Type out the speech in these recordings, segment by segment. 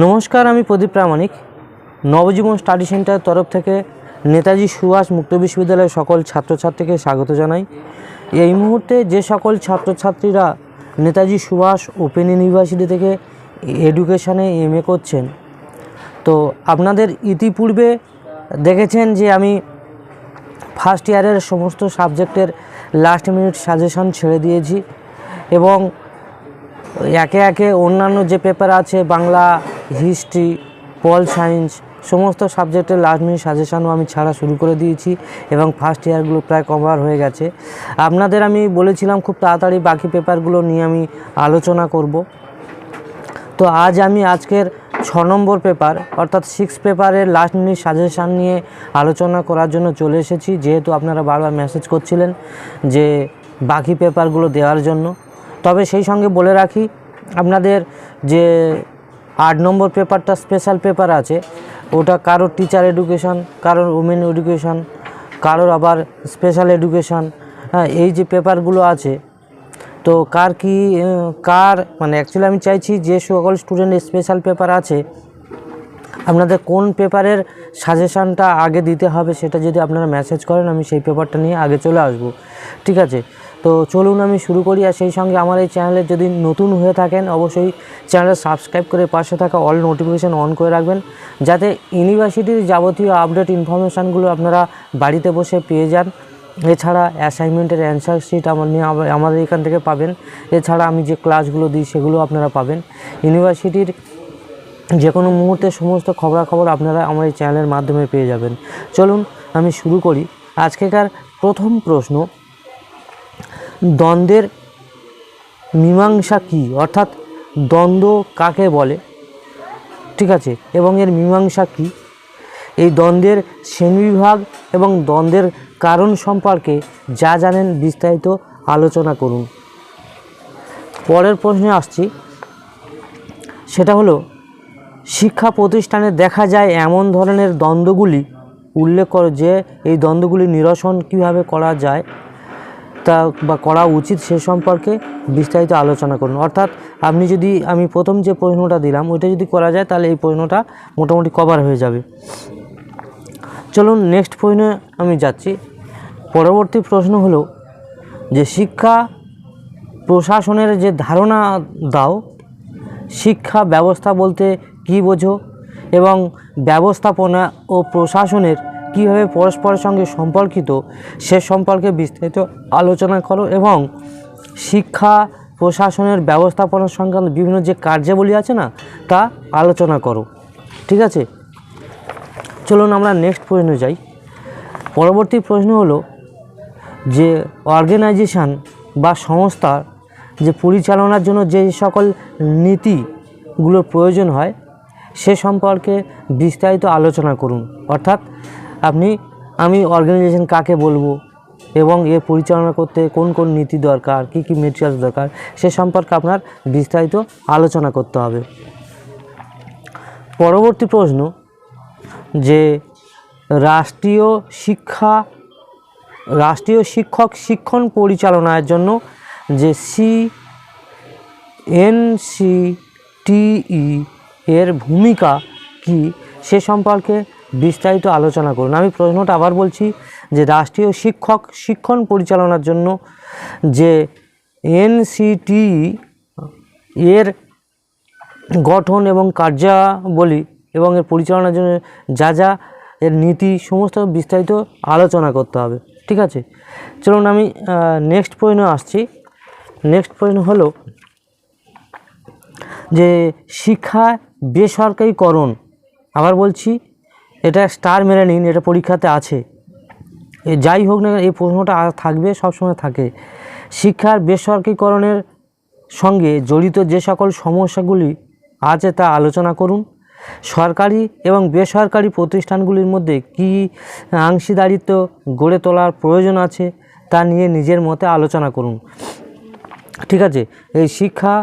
নমস্কার, আমি প্রদীপ প্রামাণিক। নবজীবন স্টাডি সেন্টারের তরফ থেকে নেতাজি সুভাষ মুক্ত বিশ্ববিদ্যালয়ের সকল ছাত্রছাত্রীকে স্বাগত জানাই। এই মুহূর্তে যে সকল ছাত্রছাত্রীরা নেতাজি সুভাষ ওপেন ইউনিভার্সিটি থেকে এডুকেশানে এম এ করছেন, তো আপনাদের ইতিপূর্বে দেখেছেন যে আমি ফার্স্ট ইয়ারের সমস্ত সাবজেক্টের লাস্ট মিনিট সাজেশন ছেড়ে দিয়েছি এবং একে একে অন্যান্য যে পেপার আছে, বাংলা হিস্ট্রি পল সায়েন্স সমস্ত সাবজেক্টের লাস্ট মিনিট সাজেশানও আমি ছাড়া শুরু করে দিয়েছি এবং ফার্স্ট ইয়ারগুলো প্রায় কভার হয়ে গেছে। আপনাদের আমি বলেছিলাম খুব তাড়াতাড়ি বাকি পেপারগুলো নিয়ে আমি আলোচনা করব। তো আজ আমি আজকের ছ নম্বর পেপার অর্থাৎ সিক্স পেপারের লাস্ট মিনিট সাজেশান নিয়ে আলোচনা করার জন্য চলে এসেছি। যেহেতু আপনারা বারবার মেসেজ করছিলেন যে বাকি পেপারগুলো দেওয়ার জন্য, তবে সেই সঙ্গে বলে রাখি, আপনাদের যে আট নম্বর পেপারটা স্পেশাল পেপার আছে। ওটা কারোর টিচার এডুকেশন কারোর উমেন এডুকেশন কারোর আবার স্পেশাল এডুকেশন হ্যাঁ এই যে পেপারগুলো আছে, তো কার কি, কার মানে অ্যাকচুয়ালি আমি চাইছি যে সকল স্টুডেন্ট স্পেশাল পেপার আছে, আপনাদের কোন পেপারের সাজেশানটা আগে দিতে হবে সেটা যদি আপনারা মেসেজ করেন, আমি সেই পেপারটা নিয়ে আগে চলে আসব। ঠিক আছে? তো চলুন আমি শুরু করি, আর সেই সঙ্গে আমার এই চ্যানেলে যদি নতুন হয়ে থাকেন, অবশ্যই চ্যানেল সাবস্ক্রাইব করে পাশে থাকা অল নোটিফিকেশান অন করে রাখবেন, যাতে ইউনিভার্সিটির যাবতীয় আপডেট ইনফরমেশানগুলো আপনারা বাড়িতে বসে পেয়ে যান। এছাড়া অ্যাসাইনমেন্টের অ্যান্সার শিট আমার নিয়ে আমাদের এখান থেকে পাবেন। এছাড়া আমি যে ক্লাসগুলো দিই, সেগুলো আপনারা পাবেন। ইউনিভার্সিটির যে কোনো মুহূর্তে সমস্ত খবরাখবর আপনারা আমার এই চ্যানেলের মাধ্যমে পেয়ে যাবেন। চলুন আমি শুরু করি। আজকেকার প্রথম প্রশ্ন দ্বন্দ্বের মীমাংসা কী? অর্থাৎ দ্বন্দ্ব কাকে বলে? ঠিক আছে, এবং এর মীমাংসা কী? এই দ্বন্দ্বের শ্রেণীবিভাগ এবং দ্বন্দ্বের কারণ সম্পর্কে যা জানেন বিস্তারিত আলোচনা করুন। পরের প্রশ্নে আসছি। সেটা হলো, শিক্ষা প্রতিষ্ঠানে দেখা যায় এমন ধরনের দ্বন্দ্বগুলি উল্লেখ করো যে এই দ্বন্দ্বগুলি নিরসন কীভাবে করা যায়? তা বা করা উচিত সে সম্পর্কে বিস্তারিত আলোচনা করুন। অর্থাৎ আপনি যদি, আমি প্রথম যে প্রশ্নটা দিলাম, ওইটা যদি করা যায়, তাহলে এই প্রশ্নটা মোটামুটি কভার হয়ে যাবে। চলুন নেক্সট প্রশ্নে আমি যাচ্ছি। পরবর্তী প্রশ্ন হলো যে শিক্ষা প্রশাসনের যে ধারণা দাও, শিক্ষা ব্যবস্থা বলতে কী বোঝো এবং ব্যবস্থাপনা ও প্রশাসনের কীভাবে পরস্পরের সঙ্গে সম্পর্কিত, সে সম্পর্কে বিস্তারিত আলোচনা করো এবং শিক্ষা, প্রশাসনের ব্যবস্থাপনা সংক্রান্ত বিভিন্ন যে কার্যাবলী আছে না, তা আলোচনা করো। ঠিক আছে? চলুন আমরা নেক্সট প্রশ্নে যাই। পরবর্তী প্রশ্ন হলো যে অর্গানাইজেশান বা সংস্থার যে পরিচালনার জন্য যে সকল নীতিগুলোর প্রয়োজন হয়, সে সম্পর্কে বিস্তারিত আলোচনা করুন। অর্থাৎ আপনি, আমি অর্গানাইজেশন কাকে বলব এবং এ পরিচালনা করতে কোন কোন নীতি দরকার, কী কী মেটেরিয়ালস দরকার, সে সম্পর্কে আপনার বিস্তারিত আলোচনা করতে হবে। পরবর্তী প্রশ্ন, যে রাষ্ট্রীয় শিক্ষা, রাষ্ট্রীয় শিক্ষক শিক্ষণ পরিচালনার জন্য যে সি এনসিটিই এর ভূমিকা কি, সে সম্পর্কে বিস্তারিত আলোচনা করুন। আমি প্রশ্নটা আবার বলছি যে রাষ্ট্রীয় শিক্ষক শিক্ষণ পরিচালনার জন্য যে এনসিটিই এর গঠন এবং কার্যাবলী এবং এর পরিচালনার জন্য যা যা এর নীতি সমস্ত বিস্তারিত আলোচনা করতে হবে। ঠিক আছে? চলুন আমি নেক্সট প্রশ্ন আসছি। নেক্সট প্রশ্ন হলো যে শিক্ষা বেসরকারিকরণ, আবার বলছি এটা স্টার মেরে নিন, এটা পরীক্ষাতে আছে। যাই হোক না এই প্রশ্নটা থাকবে, সবসময় থাকে। শিক্ষার বেসরকারিকরণের সঙ্গে জড়িত যে সকল সমস্যাগুলি আছে তা আলোচনা করুন। সরকারি এবং বেসরকারি প্রতিষ্ঠানগুলির মধ্যে কী অংশীদারিত্ব গড়ে তোলার প্রয়োজন আছে তা নিয়ে নিজের মতে আলোচনা করুন। ঠিক আছে, এই শিক্ষা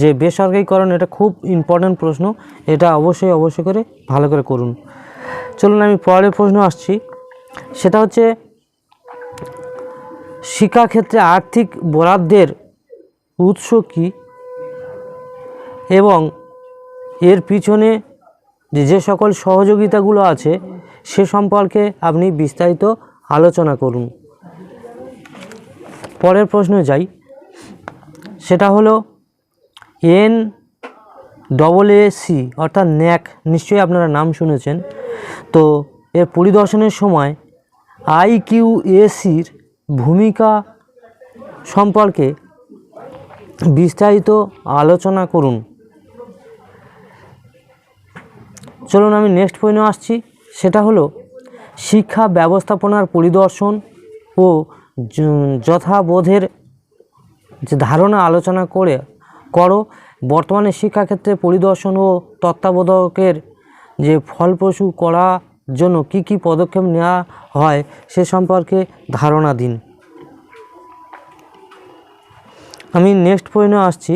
যে বেসরকারিকরণ, এটা খুব ইম্পর্ট্যান্ট প্রশ্ন। এটা অবশ্যই অবশ্যই করে ভালো করে করুন। চলুন আমি পরের প্রশ্ন আসছি। সেটা হচ্ছে শিক্ষাক্ষেত্রে আর্থিক বরাদ্দের উৎস কী? এবং এর পিছনে যে সকল সহযোগিতাগুলো আছে, সে সম্পর্কে আপনি বিস্তারিত আলোচনা করুন। পরের প্রশ্নে যাই। সেটা হলো, এন ডবল এ সি অর্থাৎ ন্যাক, নিশ্চয়ই আপনারা নাম শুনেছেন। তো এর পরিদর্শনের সময় আই কিউ এসির ভূমিকা সম্পর্কে বিস্তারিত আলোচনা করুন। চলুন আমি নেক্সট পয়েন্টে আসছি। সেটা হলো শিক্ষা ব্যবস্থাপনার পরিদর্শন ও যথাবোধের যে ধারণা আলোচনা করে করো। বর্তমানে শিক্ষাক্ষেত্রে পরিদর্শন ও তত্ত্বাবধায়কের যে ফলপ্রসূ করার জন্য কি কি পদক্ষেপ নেওয়া হয় সে সম্পর্কে ধারণা দিন। আমি নেক্সট পয়েন্টে আসছি।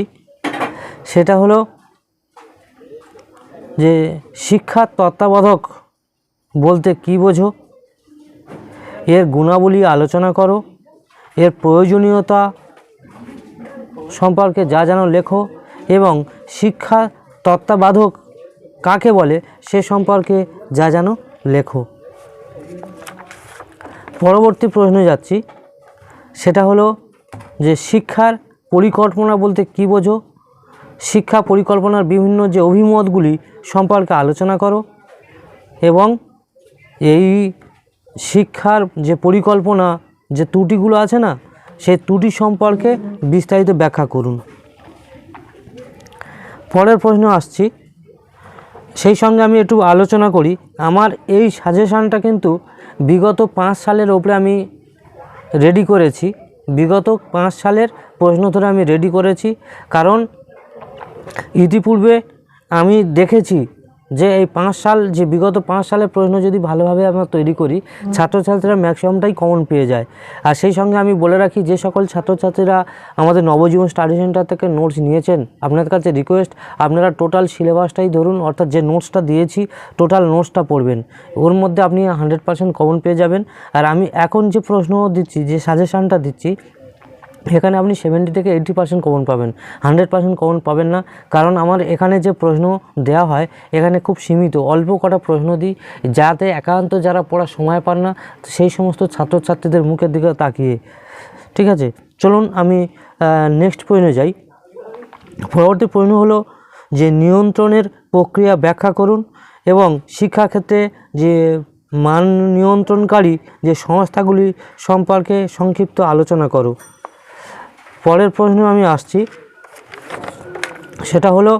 সেটা হলো যে শিক্ষার তত্ত্বাবধক বলতে কি বোঝো? এর গুণাবলী আলোচনা করো। এর প্রয়োজনীয়তা সম্পর্কে যা যেন লেখো। এবং শিক্ষা তত্ত্বাবধায়ক কাকে বলে সে সম্পর্কে যা জানো লেখো। পরবর্তী প্রশ্নে যাচ্ছি। সেটা হলো যে শিক্ষার পরিকল্পনা বলতে কী বোঝো? শিক্ষা পরিকল্পনার বিভিন্ন যে অভিমতগুলি সম্পর্কে আলোচনা করো এবং এই শিক্ষার যে পরিকল্পনা যে ত্রুটিগুলো আছে না সেই ত্রুটি সম্পর্কে বিস্তারিত ব্যাখ্যা করুন। পরের প্রশ্ন আসছি। সেই সঙ্গে আমি একটু আলোচনা করি। আমার এই সাজেশানটা কিন্তু বিগত পাঁচ সালের ওপরে আমি রেডি করেছি। বিগত পাঁচ সালের প্রশ্ন ধরে আমি রেডি করেছি। কারণ ইতিপূর্বে আমি দেখেছি যে এই পাঁচ সাল যে বিগত পাঁচ সালের প্রশ্ন যদি ভালোভাবে আমরা তৈরি করি ছাত্রছাত্রীরা ম্যাক্সিমামটাই কমন পেয়ে যায়। আর সেই সঙ্গে আমি বলে রাখি যে সকল ছাত্রছাত্রীরা আমাদের নবজীবন স্টাডি সেন্টার থেকে নোটস নিয়েছেন আপনাদের কাছে রিকোয়েস্ট আপনারা টোটাল সিলেবাসটাই ধরুন অর্থাৎ যে নোটসটা দিয়েছি টোটাল নোটসটা পড়বেন। ওর মধ্যে আপনি হান্ড্রেড পার্সেন্ট কমন পেয়ে যাবেন। আর আমি এখন যে প্রশ্ন দিচ্ছি যে সাজেশানটা দিচ্ছি এখানে আপনি সেভেন্টি থেকে এইটি পার্সেন্ট কমন পাবেন। হান্ড্রেড পার্সেন্ট কমন পাবেন না। কারণ আমার এখানে যে প্রশ্ন দেওয়া হয়, এখানে খুব সীমিত। অল্প কটা প্রশ্ন দিই, যাতে একান্ত যারা পড়ার সময় পান না, সেই সমস্ত ছাত্রছাত্রীদের মুখের দিকে তাকিয়ে। ঠিক আছে? চলুন আমি নেক্সট পয়েন্টে যাই। পরবর্তী প্রশ্ন হলো যে নিয়ন্ত্রণের প্রক্রিয়া ব্যাখ্যা করুন এবং শিক্ষাক্ষেত্রে যে মান নিয়ন্ত্রণকারী যে সংস্থাগুলি সম্পর্কে সংক্ষিপ্ত আলোচনা করো। পরের প্রশ্ন আমি আসছি। সেটা হলো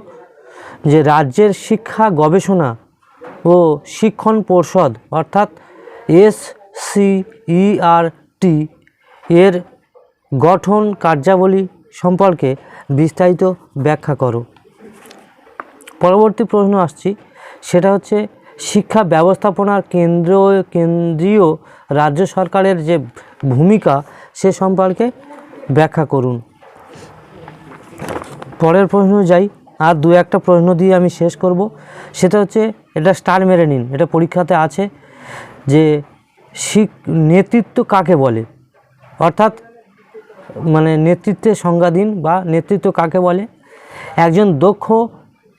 যে রাজ্যের শিক্ষা গবেষণা ও শিক্ষণ পর্ষদ অর্থাৎ এস সি টি এর গঠন কার্যাবলী সম্পর্কে বিস্তারিত ব্যাখ্যা করো। পরবর্তী প্রশ্ন আসছি। সেটা হচ্ছে শিক্ষা ব্যবস্থাপনার কেন্দ্র কেন্দ্রীয় রাজ্য সরকারের যে ভূমিকা সে সম্পর্কে ব্যাখ্যা করুন। পরের প্রশ্ন যাই, আর দু একটা প্রশ্ন দিয়ে আমি শেষ করব। সেটা হচ্ছে, এটা স্টার মেরে নিন। এটা পরীক্ষাতে আছে যে শিক, নেতৃত্ব কাকে বলে? অর্থাৎ মানে নেতৃত্বের সংজ্ঞা দিন বা নেতৃত্ব কাকে বলে? একজন দক্ষ,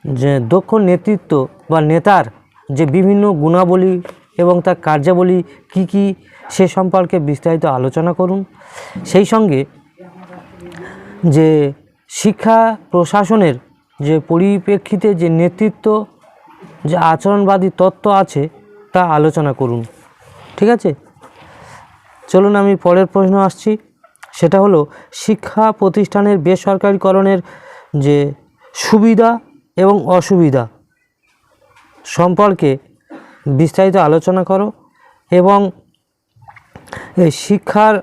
যে দক্ষ নেতৃত্ব বা নেতার যে বিভিন্ন গুণাবলী এবং তার কার্যাবলী কি কি, সে সম্পর্কে বিস্তারিত আলোচনা করুন। সেই সঙ্গে যে শিক্ষা প্রশাসনের যে পরিপ্রেক্ষিতে যে নেতৃত্ব, যে আচরণবাদী তত্ত্ব আছে, তা আলোচনা করুন। ঠিক আছে? চলুন আমি পরের প্রশ্ন আসছি। সেটা হলো, শিক্ষা প্রতিষ্ঠানের বেসরকারিকরণের যে সুবিধা এবং অসুবিধা সম্পর্কে বিস্তারিত আলোচনা করো এবং এই শিক্ষার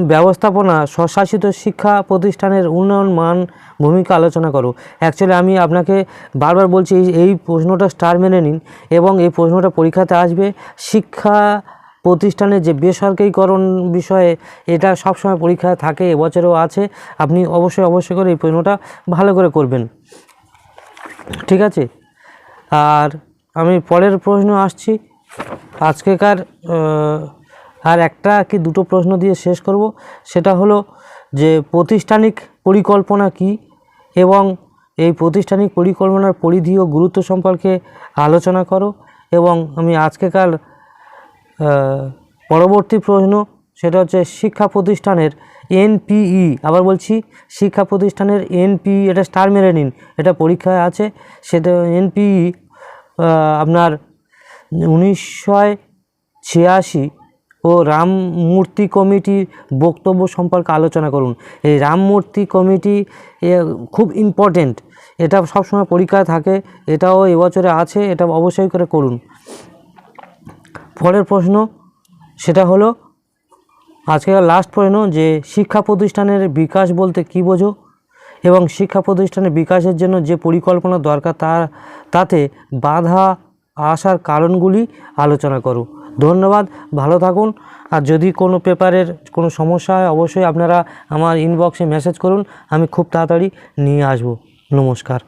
ব্যবস্থাপনা, স্বশাসিত শিক্ষা প্রতিষ্ঠানের উন্নয়ন মান ভূমিকা আলোচনা করো। অ্যাকচুয়ালি আমি আপনাকে বারবার বলছি, এই- প্রশ্নটা স্টার মেনে নিন এবং এই প্রশ্নটা পরীক্ষাতে আসবে। শিক্ষা প্রতিষ্ঠানের যে বেসরকারিকরণ বিষয়ে, এটা সবসময় পরীক্ষায় থাকে, এবছরেও আছে। আপনি অবশ্যই অবশ্যই করে এই প্রশ্নটা ভালো করে করবেন। ঠিক আছে? আর আমি পরের প্রশ্ন আসছি। আজকেকার আর একটা কি দুটো প্রশ্ন দিয়ে শেষ করব? সেটা হলো যে প্রতিষ্ঠানিক পরিকল্পনা কি এবং এই প্রতিষ্ঠানিক পরিকল্পনার পরিধি ও গুরুত্ব সম্পর্কে আলোচনা করো। এবং আমি আজকেকার পরবর্তী প্রশ্ন, সেটা হচ্ছে শিক্ষা প্রতিষ্ঠানের এনপিই, আবার বলছি শিক্ষা প্রতিষ্ঠানের এনপিই, এটা স্টার মেরে নিন, এটা পরীক্ষায় আছে। সেটা এনপিই আপনার উনিশশো ছিয়াশি ও রামমূর্তি কমিটির বক্তব্য সম্পর্কে আলোচনা করুন। এই রামমূর্তি কমিটি খুব ইম্পর্টেন্ট এটা সবসময় পরীক্ষায় থাকে, এটাও এবছরে আছে, এটা অবশ্যই করে করুন। পরের প্রশ্ন, সেটা হলো আজকের লাস্ট প্রশ্ন যে শিক্ষা প্রতিষ্ঠানের বিকাশ বলতে কী বোঝো? এবং শিক্ষা প্রতিষ্ঠানের বিকাশের জন্য যে পরিকল্পনা দরকার তার, তাতে বাধা আসার কারণগুলি আলোচনা করো। ধন্যবাদ, ভালো থাকুন। আর যদি কোনো পেপারের কোনো সমস্যা হয়, অবশ্যই আপনারা আমার ইনবক্সে মেসেজ করুন, আমি খুব তাড়াতাড়ি নিয়ে আসব। নমস্কার।